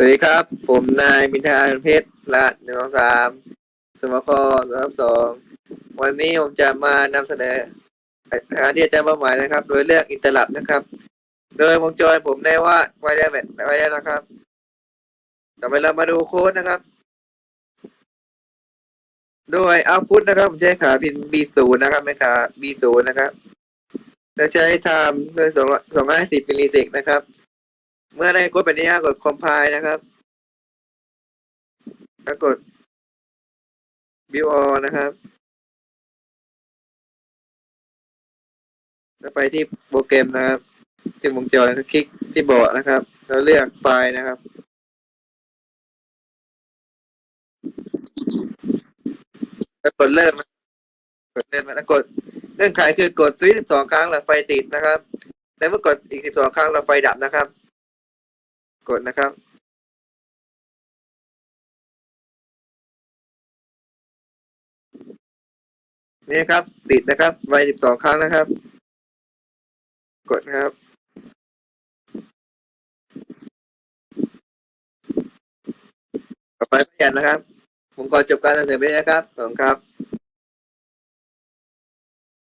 สวัสดีครับ ผมนายมินทาเพชรละหนึ่งสองสามสมคสามสองวันนี้ผมจะมานำเสนออาหารที่อาจารย์เป้าหมายนะครับ โดยเลือกอินเตอร์ลับนะครับ โดยวงจรผมได้ว่าไว้แล้วแบบไว้แล้วนะครับต่อไปเรามาดูโค้ดนะครับ โดยเอาพุทนะครับผมใช้ขาพิมพ์ B0 นะครับไม่ขา B0 นะครับจะใช้ไทม์โดยสองสองร้อยสิบมิลลิเซกนะครับ เมื่อได้โค้ดแบบนี้กด compile นะครับแล้วกด view all นะครับแล้วไปที่โปรแกรมนะครับที่วงจรคลิกที่เบาะนะครับ แล้วเลือกไฟล์นะครับ แล้วกดเริ่มกดเริ่มแล้วกดเงื่อนไขคือกดสวิตช์สองครั้งแล้วไฟติดนะครับ แล้วเมื่อกดอีกสิบสองครั้งแล้วไฟดับนะครับ กดนะครับนี่ครับ ติดนะครับไฟสิบสองครั้งนะครับ กดนะครับ ต่อไปประหยัดนะครับ ผมขอจบการเสนอไปนะครับขอบคุณครับ